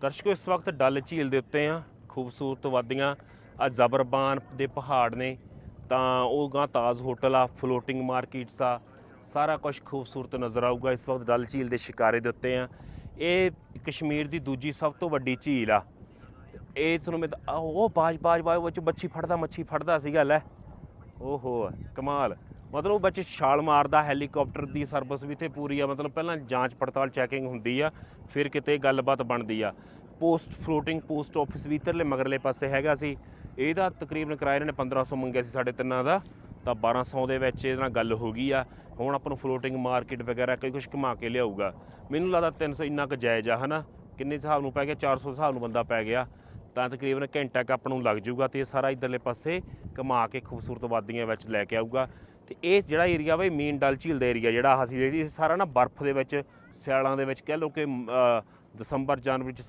ਦਰਸ਼ਕੋ, ਇਸ ਵਕਤ ਡੱਲ ਝੀਲ ਦੇ ਉੱਤੇ ਆ, ਖੂਬਸੂਰਤ ਵਾਦੀਆਂ, ਆ ਜ਼ਬਰਬਾਨ ਦੇ ਪਹਾੜ ਨੇ, ਤਾਂ ਉਹ ਗਾਂ ਤਾਜ ਹੋਟਲ ਆ ਫਲੋਟਿੰਗ ਮਾਰਕੀਟਸ ਆ, ਸਾਰਾ ਕੁਝ ਖੂਬਸੂਰਤ ਨਜ਼ਰ ਆਊਗਾ ਇਸ ਵਕਤ ਡੱਲ ਝੀਲ ਦੇ ਸ਼ਿਕਾਰੇ ਦੇ ਉੱਤੇ ਆ। ਇਹ ਕਸ਼ਮੀਰ ਦੀ ਦੂਜੀ ਸਭ ਤੋਂ ਵੱਡੀ ਝੀਲ ਆ। ਇਹ ਤੁਹਾਨੂੰ ਮੈਂ ਉਹ ਬਾਜ ਬਾਜ ਬਾਜ ਵਿੱਚ ਮੱਛੀ ਫੜਦਾ ਮੱਛੀ ਫੜਦਾ ਸੀਗਾ, ਲੈ। ਓਹੋ, ਕਮਾਲ। ਮਤਲਬ ਉਹ ਵਿੱਚ ਛਾਲ ਮਾਰਦਾ, ਹੈਲੀਕਾਪਟਰ ਦੀ ਸਰਵਿਸ ਵੀ ਤੇ ਪੂਰੀ ਆ। ਮਤਲਬ ਪਹਿਲਾਂ ਜਾਂਚ ਪੜਤਾਲ ਚੈਕਿੰਗ ਹੁੰਦੀ ਆ, ਫਿਰ ਕਿਤੇ ਗੱਲਬਾਤ ਬਣਦੀ ਆ। ਪੋਸਟ ਫਲੋਟਿੰਗ ਪੋਸਟ ਆਫਿਸ ਵੀ ਇੱਧਰਲੇ ਮਗਰਲੇ ਪਾਸੇ ਹੈਗਾ ਸੀ। ਇਹਦਾ ਤਕਰੀਬਨ ਕਿਰਾਇਆ ਇਹਨਾਂ ਨੇ 1500 ਮੰਗਿਆ ਸੀ ਸਾਡੇ ਤਿੰਨਾਂ ਦਾ। ਤਾਂ 1200 ਦੇ ਵਿੱਚ ਇਹਦੇ ਨਾਲ ਗੱਲ ਹੋ ਗਈ ਆ। ਹੁਣ ਆਪਾਂ ਨੂੰ ਫਲੋਟਿੰਗ ਮਾਰਕੀਟ ਵਗੈਰਾ ਕਈ ਕੁਝ ਘੁਮਾ ਕੇ ਲਿਆਊਗਾ। ਮੈਨੂੰ ਲੱਗਦਾ 300 ਇੰਨਾ ਕੁ ਜਾਇਜ਼ ਆ, ਹਨਾ? ਕਿੰਨੇ ਹਿਸਾਬ ਨੂੰ ਪੈ ਗਿਆ? 400 ਹਿਸਾਬ ਨੂੰ ਬੰਦਾ ਪੈ ਗਿਆ। ਤਾਂ ਤਕਰੀਬਨ ਘੰਟਾ ਕ ਆਪਾਂ ਨੂੰ ਲੱਗ ਜਾਊਗਾ ਤੇ ਇਹ ਸਾਰਾ ਇਧਰਲੇ ਪਾਸੇ ਘੁਮਾ ਕੇ ਖੂਬਸੂਰਤ ਵਾਦੀਆਂ ਵਿੱਚ ਲੈ ਕੇ ਆਊਗਾ। ਤੇ ਇਹ ਜਿਹੜਾ ਏਰੀਆ ਵਾ, ਇਹ ਮੇਨ ਡਲ ਝੀਲ ਦਾ ਏਰੀਆ ਜਿਹੜਾ ਅਸੀਂ ਇਹ ਸਾਰਾ ਨਾ ਬਰਫ਼ ਦੇ ਵਿੱਚ, ਸਿਆਲਾਂ ਦੇ ਵਿੱਚ, ਕਹਿ ਲਓ ਕਿ ਦਸੰਬਰ, ਜਨਵਰੀ ਚ